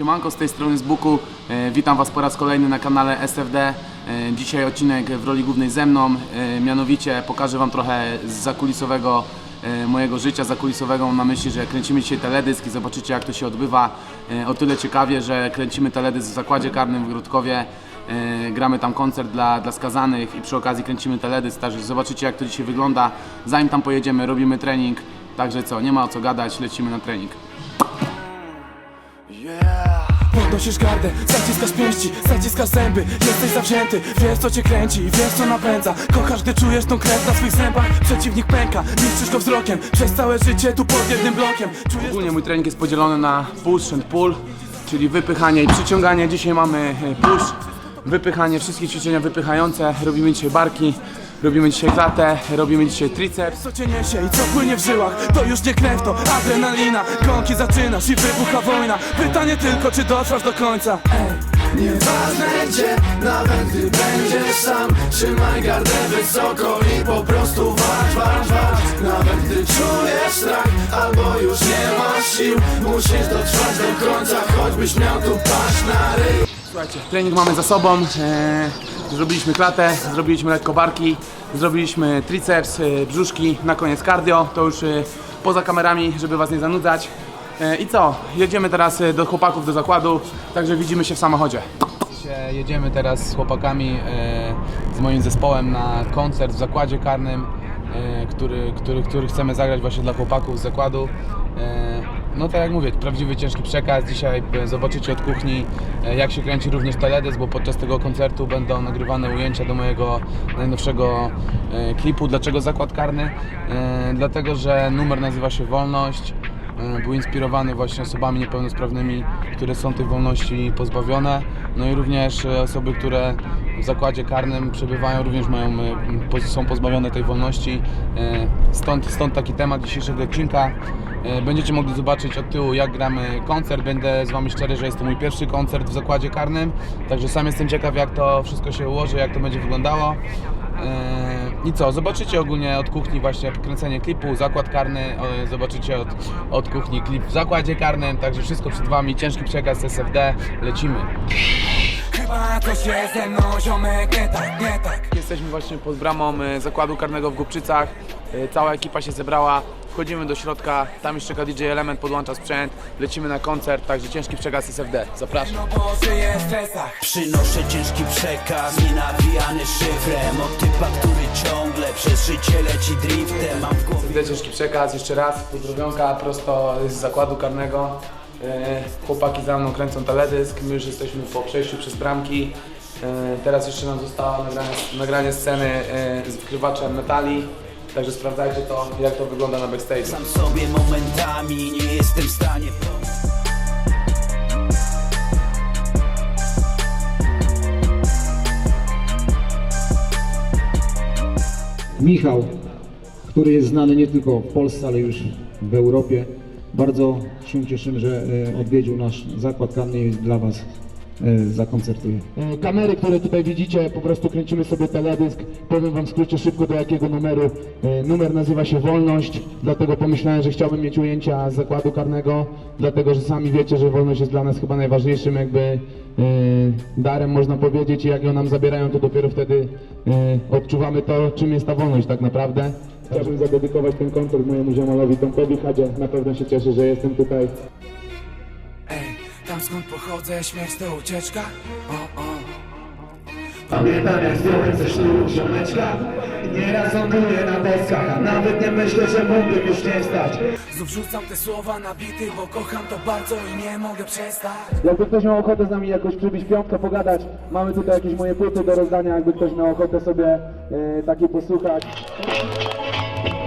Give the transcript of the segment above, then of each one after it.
Siemanko, z tej strony z Buku. E, Witam Was po raz kolejny na kanale SFD. E, Dzisiaj odcinek w roli głównej ze mną. E, Mianowicie pokażę Wam trochę z zakulisowego mojego życia zakulisowego. Mam na myśli, że kręcimy dzisiaj teledysk i zobaczycie jak to się odbywa. O tyle ciekawie, że kręcimy teledysk w zakładzie karnym w Grudkowie. E, Gramy tam koncert dla, dla skazanych i przy okazji kręcimy teledysk, także zobaczycie jak to dzisiaj wygląda. Zanim tam pojedziemy, robimy trening. Także co, nie ma o co gadać, lecimy na trening. Podnosisz gardę, zaciskasz pięści, zaciskasz zęby. Jesteś zawzięty, wiesz co cię kręci, wiesz co napędza. Kochasz, gdy czujesz tą krew na swych zębach. Przeciwnik pęka, niszczysz go wzrokiem. Przez całe życie tu pod jednym blokiem. Czujesz Ogólnie mój trening jest podzielony na push and pull, czyli wypychanie i przyciąganie. Dzisiaj mamy e, push, wypychanie, wszystkie ćwiczenia wypychające. Robimy dzisiaj barki, robimy dzisiaj klatę, robimy dzisiaj triceps. co cię niesie i co płynie w żyłach? To już nie krew, to adrenalina. Gąki zaczynasz i wybucha wojna. Pytanie tylko, czy dotrwasz do końca? Nieważne gdzie, nawet gdy będziesz sam Trzymaj gardę wysoko i po prostu walcz, walcz, walcz. Nawet gdy czujesz strach, albo już nie masz sił Musisz dotrwać do końca, choćbyś miał tu paść na ryj Słuchajcie, trening mamy za sobą. E, zrobiliśmy klatę, zrobiliśmy lekko barki, zrobiliśmy triceps, e, brzuszki, na koniec cardio. To już e, poza kamerami, żeby Was nie zanudzać. I co? Jedziemy teraz do chłopaków do zakładu, także widzimy się w samochodzie. Jedziemy teraz z chłopakami, z moim zespołem na koncert w zakładzie karnym, który, który, który chcemy zagrać właśnie dla chłopaków z zakładu. No tak jak mówię, prawdziwy ciężki przekaz. Dzisiaj e, zobaczycie od kuchni e, jak się kręci również teledysk, bo podczas tego koncertu będą nagrywane ujęcia do mojego najnowszego e, klipu. Dlaczego zakład karny? Dlatego, że numer nazywa się Wolność. Był inspirowany właśnie osobami niepełnosprawnymi, które są tej wolności pozbawione. No i również osoby, które w zakładzie karnym przebywają, również mają, e, są pozbawione tej wolności. E, Stąd, stąd taki temat dzisiejszego odcinka. E, Będziecie mogli zobaczyć od tyłu jak gramy koncert. Będę z Wami szczery, że jest to mój pierwszy koncert w zakładzie karnym. Także sam jestem ciekaw jak to wszystko się ułoży, jak to będzie wyglądało. I co, zobaczycie ogólnie od kuchni właśnie kręcenie klipu, zakład karny, zobaczycie od, od kuchni klip w zakładzie karnym, także wszystko przed Wami, ciężki przekaz SFD, lecimy. Chyba coś jest ze mną, ziomek, nie tak, nie tak. Jesteśmy właśnie pod bramą e, zakładu karnego w Głubczycach, E, cała ekipa się zebrała, wchodzimy do środka, tam już czeka DJ Element, podłącza sprzęt, lecimy na koncert, także ciężki przekaz SFD, zapraszam. No bo żyję w stresach. Przynoszę ciężki przekaz, nienawijany szyfrem. Od typa, który ciągle przez życie leci driftem. Mam w głowie Widać ciężki przekaz, jeszcze raz, pozdrowionka prosto z zakładu karnego. E, Chłopaki za mną kręcą teledysk, my już jesteśmy po przejściu przez bramki. E, Teraz jeszcze nam zostało nagranie, nagranie sceny e, z wykrywaczem metali. Także sprawdzajcie to, jak to wygląda na backstage. sam sobie momentami Nie jestem w stanie Michał, który jest znany nie tylko w Polsce, ale już w Europie. Bardzo się cieszymy, że e, odwiedził nasz zakład karny i dla Was e, zakoncertuje. E, Kamery, które tutaj widzicie, po prostu kręcimy sobie teledysk. Powiem wam w skrócie szybko do jakiego numeru. Numer nazywa się Wolność, dlatego pomyślałem, że chciałbym mieć ujęcia z zakładu karnego, dlatego że sami wiecie, że wolność jest dla nas chyba najważniejszym jakby darem, można powiedzieć, i jak ją nam zabierają, to dopiero wtedy odczuwamy to, czym jest ta wolność tak naprawdę. Chciałbym zadedykować ten koncert mojemu ziomalowi Tomkowi Chadzie. Na pewno się cieszę, że jestem tutaj. Ej, tam skąd pochodzę, śmierć to ucieczka? O, o. Pamiętam jak zdjąłem ze sznuru ziomeczka. Nieraz ląduję na deskach, a nawet nie myślę, że mógłbym już nie wstać. Znów rzucam te słowa na bity, bo kocham to bardzo i nie mogę przestać. Jakby ktoś miał ochotę z nami jakoś przybić piątkę, pogadać Mamy tutaj jakieś moje płyty do rozdania, jakby ktoś miał ochotę sobie e, takie posłuchać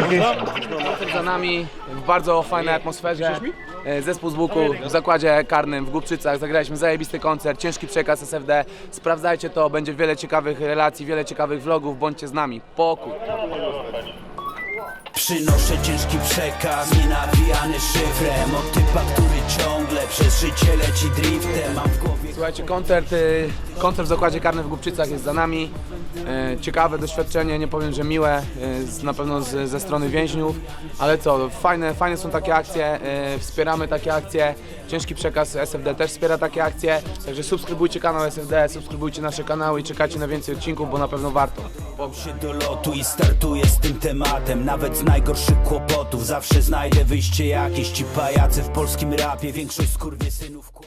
Koncert za nami w bardzo fajnej atmosferze. E, Zespół z Łuku w zakładzie karnym w Głubczycach. Zagraliśmy zajebisty koncert, ciężki przekaz SFD. Sprawdzajcie to, będzie wiele ciekawych relacji, wiele ciekawych vlogów. Bądźcie z nami. Pokój. Przynoszę ciężki przekaz, nienawijany szyfrem Od typa, który ciągle przez życie leci driftem Mam w głowie Słuchajcie, koncert, y, koncert w zakładzie karnym w Głubczycach jest za nami. Y, Ciekawe doświadczenie, nie powiem, że miłe, z- na pewno z, ze strony więźniów, ale co, fajne, fajne są takie akcje, y, wspieramy takie akcje, ciężki przekaz SFD też wspiera takie akcje, także subskrybujcie kanał SFD, subskrybujcie nasze kanały i czekajcie na więcej odcinków, bo na pewno warto. Bom się do lotu i startuję z tym tematem Nawet z najgorszych kłopotów Zawsze znajdę wyjście jakieś Ci pajacy w polskim rapie Większość kła-